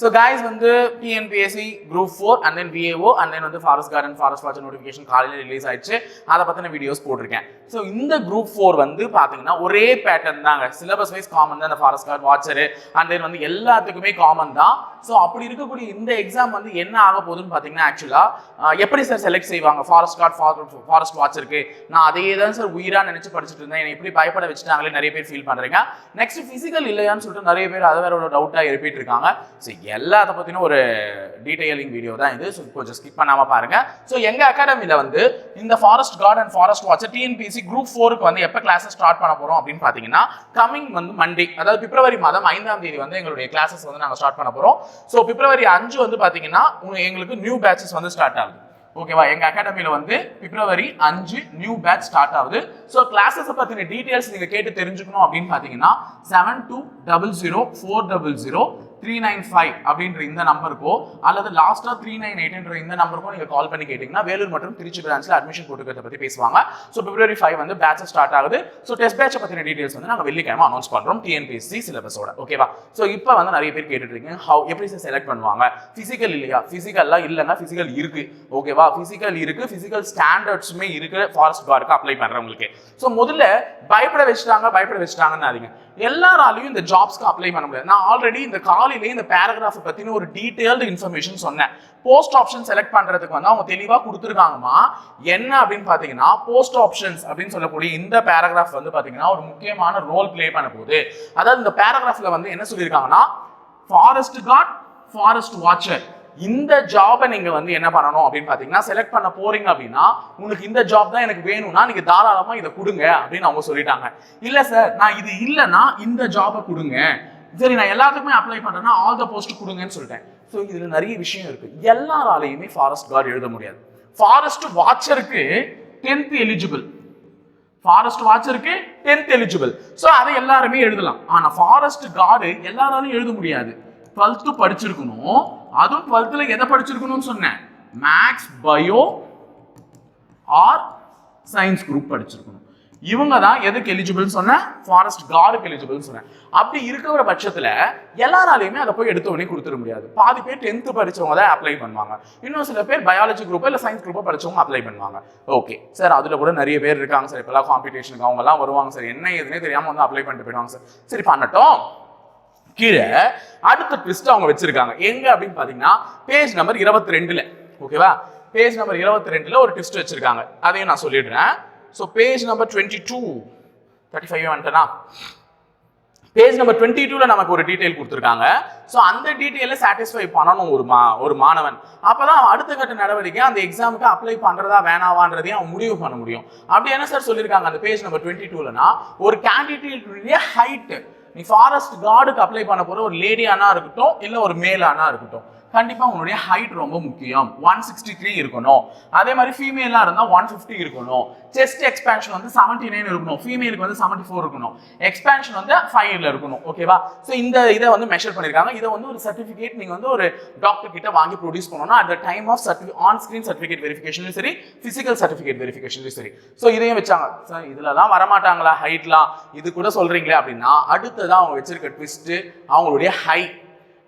so guys வந்து TNPSC group four and then VAO and then வந்து forest guard forest watch notification காலையில் release ஆயிடுச்சு. அதை பற்றின வீடியோஸ் போட்டிருக்கேன். ஸோ இந்த குரூப் ஃபோர் வந்து பார்த்தீங்கன்னா ஒரே பேட்டர்ன் தாங்க. சிலபஸ் வைஸ் காமன் தான் அந்த forest guard watcher and then வந்து எல்லாத்துக்குமே காமன் தான். ஸோ அப்படி இருக்கக்கூடிய இந்த எக்ஸாம் வந்து என்ன ஆக போகுதுன்னு பார்த்தீங்கன்னா ஆக்சுவலாக எப்படி சார் செலக்ட் செய்வாங்க? ஃபாரஸ்ட் கார்டு ஃபாரஸ்ட் ஃபாரஸ்ட் வாட்சருக்கு நான் அதே தான் சார் உயிராக நினச்சி படிச்சுட்டு இருந்தேன். என்னை இப்படி பயப்பட வச்சுட்டாங்களே நிறைய பேர் ஃபீல் பண்ணுறீங்க நெக்ஸ்ட் ஃபிசிக்கல் இல்லையான்னு சொல்லிட்டு நிறைய பேர் அதை வேற ஒரு டவுட்டாக எழுப்பிட்டு இருக்காங்க. ஸோ எல்லாத்த பற்றின ஒரு டீடைலிங் வீடியோ தான் இது. ஸோ கொஞ்சம் ஸ்கிப் பண்ணாமல் பாருங்கள் ஸோ எங்கள் அகாடமியில் வந்து இந்த forest guard and forest watch TNPSC group ஃபோருக்கு வந்து எப்போ கிளாஸஸ் ஸ்டார்ட் பண்ண போகிறோம் அப்படின்னு பார்த்தீங்கன்னா கமிங் வந்து மண்டே அதாவது பிப்ரவரி மாதம் ஐந்தாம் தேதி வந்து எங்களுடைய கிளாஸஸ் வந்து நாங்கள் ஸ்டார்ட் பண்ண போகிறோம் ஸோ பிப்ரவரி அஞ்சு வந்து பார்த்தீங்கன்னா எங்களுக்கு நியூ பேட்சஸ் வந்து ஸ்டார்ட் ஆகுது. ஓகேவா எங்க அகாடமியில் வந்து பிப்ரவரி அஞ்சு நியூ பேட்ச் ஸ்டார்ட் ஆகுது. ஸோ கிளாஸஸ் பத்தின டீடைல்ஸ் நீங்க கேட்டு தெரிஞ்சுக்கணும் அப்படின்னு பாத்தீங்கன்னா seven two double zero four double zero three nine five அப்படின்ற இந்த நம்பருக்கோ அல்லது லாஸ்ட்டாக த்ரீ நைன் எயிட்ன்ற இந்த நம்பருக்கோ நீங்கள் கால் பண்ணி கேட்டிங்கன்னா வேலூர் மற்றும் திருச்சி பிரான்ச்சில் அட்மிஷன் போட்டுக்கிறத பற்றி பேசுவாங்க. ஸோ பிப்ரவரி ஃபைவ் வந்து பேட்சஸ் ஸ்டார்ட் ஆகுது. ஸோ டெஸ்ட் பேட்சை பற்றின டீடைல்ஸ் வந்து நாங்கள் வெள்ளிக்கிழமை அனௌன்ஸ் பண்ணுறோம் டிஎன்பிஎஸ்சி சிலபஸோட ஓகேவா ஸோ இப்போ வந்து நிறைய பேர் கேட்டுட்டு இருக்கீங்க ஹவு எப்படி சார் செலக்ட் பண்ணுவாங்க? ஃபிசிக்கல் இல்லையா? ஃபிசிக்கல்லாம் இல்லைன்னா ஃபிசிக்கல் இருக்கு. ஓகேவா ஃபிசிக்கல் இருக்கு ஃபிசிக்கல் ஸ்டாண்டர்ட்ஸுமே இருக்கு ஃபாரஸ்ட் கார்டுக்கு அப்ளை பண்ணுறவங்களுக்கு ஸோ முதல்ல பயப்பட வச்சுட்டாங்க பயப்பட வச்சுட்டாங்கன்னு அதிகம் எல்லாராலையும் இந்த ஜாப்ஸ்க்கு அப்ளை பண்ண முடியாது. நான் ஆல்ரெடி இந்த காலையிலே இந்த பேராகிராஃப் பத்தின ஒரு டீடைல்டு இன்ஃபர்மேஷன் சொன்னேன். போஸ்ட் ஆப்ஷன் செலக்ட் பண்றதுக்கு வந்து அவங்க தெளிவா கொடுத்துருக்காங்கம்மா. என்ன அப்படின்னு பாத்தீங்கன்னா போஸ்ட் ஆப்ஷன்ஸ் அப்படின்னு சொல்லக்கூடிய இந்த பேராகிராஃப் வந்து பாத்தீங்கன்னா ஒரு முக்கியமான ரோல் ப்ளே பண்ண போகுது. அதாவது இந்த பேராகிராஃப்ல வந்து என்ன சொல்லியிருக்காங்கன்னா ஃபாரஸ்ட் கார்ட் ஃபாரஸ்ட் வாட்சர் இந்த ஜாபை நீங்க வந்து என்ன பண்ணணும் அப்படின்னு பாத்தீங்கன்னா செலக்ட் பண்ண போறீங்க அப்படின்னா உங்களுக்கு இந்த ஜாப் தான் எனக்கு வேணும்னா நீங்க தாராளமா இதை கொடுங்க அப்படின்னு அவங்க சொல்லிட்டாங்க. இல்ல சார் நான் இது இல்லைன்னா இந்த ஜாபை கொடுங்க. சரி நான் எல்லாத்துக்குமே அப்ளை பண்ணுறேன்னா ஆல் த போஸ்ட் கொடுங்கன்னு சொல்லிட்டேன். ஸோ இதில் நிறைய விஷயம் இருக்குது எல்லாராலையுமே ஃபாரஸ்ட் கார்டு எழுத முடியாது. ஃபாரஸ்ட் வாட்சருக்கு டென்த் எலிஜிபிள் ஃபாரஸ்ட் வாட்சருக்கு டென்த் எலிஜிபிள் ஸோ அதை எல்லாருமே எழுதலாம். ஆனால் ஃபாரஸ்ட் கார்டு எல்லாராலையும் எழுத முடியாது. டுவெல்த்து படிச்சிருக்கணும். அதுவும் டுவெல்த்தில் எதை படிச்சிருக்கணும்னு சொன்னேன்? Maths bio or science group படிச்சிருக்கணும். இவங்க தான் எதுக்கு எலிஜிபிள் சொன்னேன் ஃபாரஸ்ட் கார்டுக்கு எலிஜிபிள் சொன்னேன் அப்படி இருக்கிற பட்சத்துல எல்லாராலையுமே அதை போய் எடுத்த உடனே கொடுத்துட முடியாது. பாதி பேர் டென்த்து படிச்சவங்க தான் அப்ளை பண்ணுவாங்க. இன்னும் சில பேர் பயாலஜி குரூப்போ இல்லை சயின்ஸ் குரூப்பை படிச்சவங்க அப்ளை பண்ணுவாங்க. ஓகே சார் அதுல கூட நிறைய பேர் இருக்காங்க சார் இப்பெல்லாம் காம்படிஷனுக்கு அவங்க எல்லாம் வருவாங்க சார் என்ன எதுனே தெரியாம வந்து அப்ளை பண்ணிட்டு போயிடுவாங்க சார் சரி பண்ணட்டும். கீழே அடுத்த ட்விஸ்ட் அவங்க வச்சிருக்காங்க. எங்க அப்படின்னு பாத்தீங்கன்னா பேஜ் நம்பர் இருபத்தி ரெண்டுல. ஓகேவா பேஜ் நம்பர் இருபத்தி ரெண்டுல ஒரு ட்விஸ்ட் வச்சிருக்காங்க. அதையும் நான் சொல்லிடுறேன். So page number twenty two thirty five வந்துட்டேனா? Page number twenty டூவில் நமக்கு ஒரு டீட்டெயில் கொடுத்துருக்காங்க. ஸோ அந்த டீட்டெயில சாட்டிஸ்ஃபை பண்ணணும் ஒரு மா ஒரு மாணவன். அப்போ தான் அடுத்த கட்ட நடவடிக்கை அந்த எக்ஸாமுக்கு அப்ளை பண்ணுறதா வேணாவான்றதையும் அவன் முடிவு பண்ண முடியும். அப்படி என்ன சார் சொல்லியிருக்காங்க அந்த பேஜ் நம்பர் டுவெண்ட்டி டூலனா ஒரு கேண்டிடேட்டுடைய ஹைட்டு நீ ஃபாரஸ்ட் கார்டுக்கு அப்ளை பண்ண போகிற ஒரு லேடியானா இருக்கட்டும் இல்லை ஒரு மேலானா இருக்கட்டும். கண்டிப்பாக உங்களுடைய ஹைட் ரொம்ப முக்கியம். ஒன் சிக்ஸ்டி த்ரீ இருக்கணும். அதே மாதிரி ஃபீமேலாக இருந்தால் ஒன் ஃபிஃப்டி இருக்கணும். செஸ்ட் எக்ஸ்பேன்ஷன் வந்து செவன்டி நைன் இருக்கணும் ஃபீமேலுக்கு வந்து செவன்டி ஃபோர் இருக்கணும். எக்ஸ்பேன்ஷன் வந்து ஃபைவ்ல இருக்கணும். ஓகேவா ஸோ இந்த இதை வந்து மெஷர் பண்ணியிருக்காங்க இதை வந்து ஒரு சர்டிஃபிகேட் நீங்கள் வந்து ஒரு டாக்டர் கிட்ட வாங்கி ப்ரொடியூஸ் பண்ணணும் அட் த டைம் ஆஃப் சர்டிஃபி ஆன் ஸ்க்ரீன் சர்டிஃபிகேட் வெரிஃபிகேஷனும் சரி ஃபிசிக்கல் சர்டிஃபிகேட் வெரிஃபிகேஷனும் சரி. ஸோ இதையும் வச்சாங்க. சார் இதுலலாம் வரமாட்டாங்களா ஹைட்லாம் இது கூட சொல்கிறீங்களே அப்படின்னா அடுத்ததான் அவங்க வச்சிருக்க ட்விஸ்ட்டு அவங்களுடைய ஹை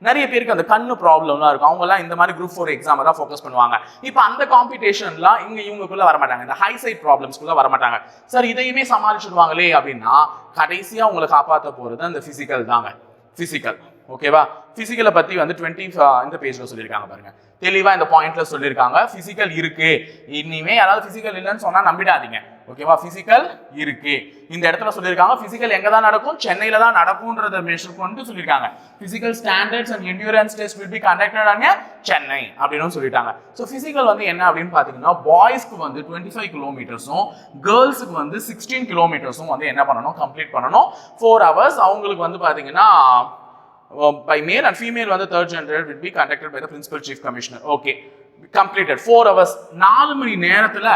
நிறைய பேருக்கு அந்த கண்ணு ப்ராப்ளம்லாம் இருக்கும். அவங்கலாம் இந்த மாதிரி குரூப் ஃபோர் எக்ஸாம் தான் ஃபோக்கஸ் பண்ணுவாங்க. இப்போ அந்த காம்படிஷன்லாம் இங்கே இவங்களுக்குள்ள வரமாட்டாங்க இந்த ஹை சைட் ப்ராப்ளம்ஸ்க்குள்ள வரமாட்டாங்க சார் இதையுமே சமாளிச்சுடுவாங்களே அப்படின்னா கடைசியாக உங்களை காப்பாற்ற போகிறது அந்த ஃபிசிக்கல் தாங்க. ஃபிசிக்கல் ஓகேவா ஃபிசிக்கலை பற்றி வந்து டுவெண்ட்டி இந்த பேஜில் சொல்லியிருக்காங்க பாருங்க. தெளிவாக இந்த பாயிண்ட்ல சொல்லியிருக்காங்க. ஃபிசிக்கல் இருக்கு. இனிமே யாராவது ஃபிசிக்கல் இல்லைன்னு சொன்னால் நம்பிடாதீங்க. ஓகேவா பிசிக்கல் இருக்கு. இந்த இடத்துல சொல்லியிருக்காங்க பிசிக்கல் எங்க தான் நடக்கும்? சென்னையில தான் நடக்கும்ன்றத மெஷர் கொண்டு சொல்லியிருக்காங்க. Physical standards and endurance test will be conducted on Chennai அப்படின்னு சொல்லிட்டாங்க. ஸோ பிசிக்கல் வந்து என்ன அப்படின்னு பார்த்தீங்கன்னா பாய்ஸ்க்கு வந்து டுவெண்ட்டி ஃபைவ் கிலோமீட்டர்ஸும் கேர்ள்ஸுக்கு வந்து சிக்ஸ்டீன் கிலோமீட்டர்ஸும் வந்து என்ன பண்ணணும்? கம்ப்ளீட் பண்ணணும். ஃபோர் ஹவர்ஸ் அவங்களுக்கு வந்து பார்த்தீங்கன்னா பை மேல் அண்ட் ஃபீமேல் வந்து third gender will be conducted by the principal chief commissioner okay completed four hours நாலு மணி நேரத்தில்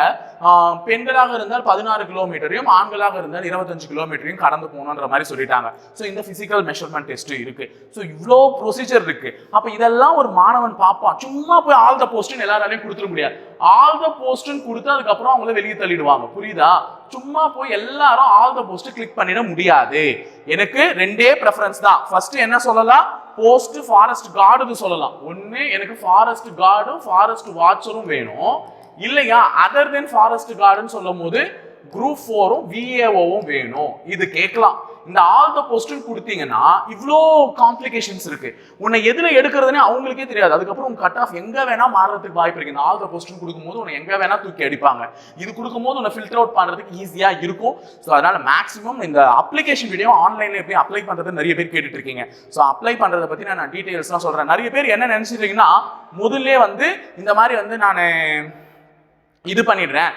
பெண்களாக இருந்தால் பதினாறு கிலோமீட்டரையும் ஆண்களாக இருந்தால் இருபத்தஞ்சு கிலோமீட்டரையும் கடந்து போகணுன்ற மாதிரி சொல்லிட்டாங்க. ஸோ இந்த பிசிக்கல் மெஷர்மெண்ட் டெஸ்ட் இருக்கு. ஸோ இவ்வளோ ப்ரொசீஜர் இருக்கு. அப்போ இதெல்லாம் ஒரு மாணவன் பார்ப்பான் சும்மா போய் ஆல் த போஸ்ட்னு எல்லாராலையும் கொடுத்துட முடியாது. ஆல் த போஸ்ட்னு கொடுத்து அதுக்கப்புறம் அவங்கள வெளியே தள்ளிடுவாங்க. புரியுதா? சும்மா போய் எல்லாரும் ஆல் த போஸ்ட் கிளிக் பண்ணிட முடியாது. எனக்கு ரெண்டே ப்ரெஃபரன்ஸ் தான். ஃபர்ஸ்ட் என்ன சொல்லலாம்? போஸ்ட் ஃபாரஸ்ட் கார்டுன்னு சொல்லலாம். ஒன்று எனக்கு ஃபாரஸ்ட் கார்டும் ஃபாரஸ்ட் வாட்சரும் வேணும். இல்லையா? அதர் தென் ஃபாரஸ்ட் கார்டுன்னு சொல்லும் போது குரூப் ஃபோரும் விஏஓவும் வேணும். இது கேட்கலாம். இந்த ஆல் த போஸ்ட்னு கொடுத்தீங்கன்னா இவ்வளோ காம்ப்ளிகேஷன்ஸ் இருக்கு. உன்னை எதுல எடுக்கிறதுனே அவங்களுக்கே தெரியாது. அதுக்கப்புறம் உங்க கட் ஆஃப் எங்க வேணா மாறுறதுக்கு வாய்ப்பு இருக்கு. இந்த ஆல் த போஸ்ட்னு கொடுக்கும்போது உன்னை எங்க வேணா தூக்கி அடிப்பாங்க. இது கொடுக்கும்போது உன்னை ஃபில்டர் அவுட் பண்றதுக்கு ஈஸியா இருக்கும். ஸோ அதனால மேக்ஸிமம் இந்த அப்ளிகேஷன் வீடியோ ஆன்லைன்ல எப்படி அப்ளை பண்றது நிறைய பேர் கேட்டுட்டு இருக்கீங்க. ஸோ அப்ளை பண்றதை பத்தி நான் டீடைல்ஸ்லாம் சொல்றேன். நிறைய பேர் என்ன நினைச்சிருக்கீங்கன்னா முதல்ல வந்து இந்த மாதிரி வந்து நான் இது பண்ணிடுறேன்.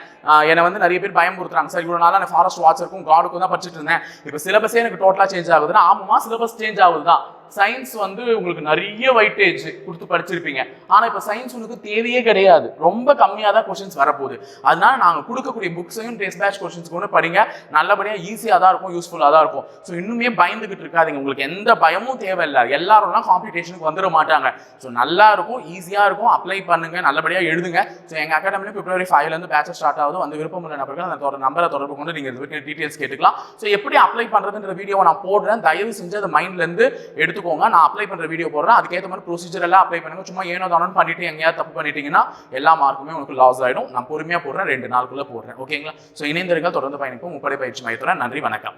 என்னை வந்து நிறைய பேர் பயமுறுத்துறாங்க. சார் இவ்வளோ நாளாக நான் ஃபாரஸ்ட் வாட்சருக்கும் கார்டுக்கும் தான் படிச்சுட்டு இருந்தேன். இப்போ சிலபஸே எனக்கு டோட்டலாக சேஞ்ச் ஆகுதுன்னா ஆமாம் சிலபஸ் சேஞ்ச் ஆகுது தான் சயின்ஸ் வந்து உங்களுக்கு நிறைய வைட்டேஜ் கொடுத்து படிச்சிருப்பீங்க. ஆனால் இப்போ சயின்ஸ் உங்களுக்கு தேவையே கிடையாது. ரொம்ப கம்மியாக தான் கொஷின்ஸ் வரப்போகுது. அதனால நாங்கள் கொடுக்கக்கூடிய புக்ஸையும் டெஸ்ட் பேட்ச் கொஷின்ஸ் கூட படிங்க. நல்லபடியாக ஈஸியாக தான் இருக்கும் யூஸ்ஃபுல்லாக தான் இருக்கும். ஸோ இன்னுமே பயந்துகிட்டு இருக்காதீங்க. உங்களுக்கு எந்த பயமும் தேவையில்லை. எல்லாரும்லாம் காம்படிஷனுக்கு வந்துட மாட்டாங்க. ஸோ நல்லா இருக்கும் ஈஸியாக இருக்கும். அப்ளை பண்ணுங்க நல்லபடியாக எழுதுங்க. ஸோ எங்கள் அகாடமியில் பிப்ரவரி ஃபைவ்லேருந்து பேட்சஸ் ஸ்டார்ட் ஆகுது. அந்த விருப்பம் உள்ள நபர்கள் அந்த தொடர் நம்பரை தொடர்பு கொண்டு நீங்கள் இதுக்கு டீட்டெயில்ஸ் கேட்டுக்கலாம். ஸோ எப்படி அப்ளை பண்ணுறதுன்ற வீடியோவை நான் போடுறேன். தயவு செஞ்சு அதை மைண்ட்லேருந்து எடுத்துக்கோங்க. நான் அப்ளை பண்ணுற வீடியோ போடுறேன். அதுக்கேற்ற மாதிரி ப்ரொசீஜர் எல்லாம் அப்ளை பண்ணுங்க. சும்மா ஏனோ தானோன்னு பண்ணிட்டு எங்கேயாவது தப்பு பண்ணிட்டீங்கன்னா எல்லா மார்க்குமே உங்களுக்கு லாஸ் ஆகிடும் நான் பொறுமையாக போடுறேன். ரெண்டு நாளுக்குள்ளே போடுறேன். ஓகேங்களா ஸோ இணைந்திருங்கள். தொடர்ந்து பயணிக்கும் முப்படை பயிற்சி மையத்துடன் நன்றி. வணக்கம்.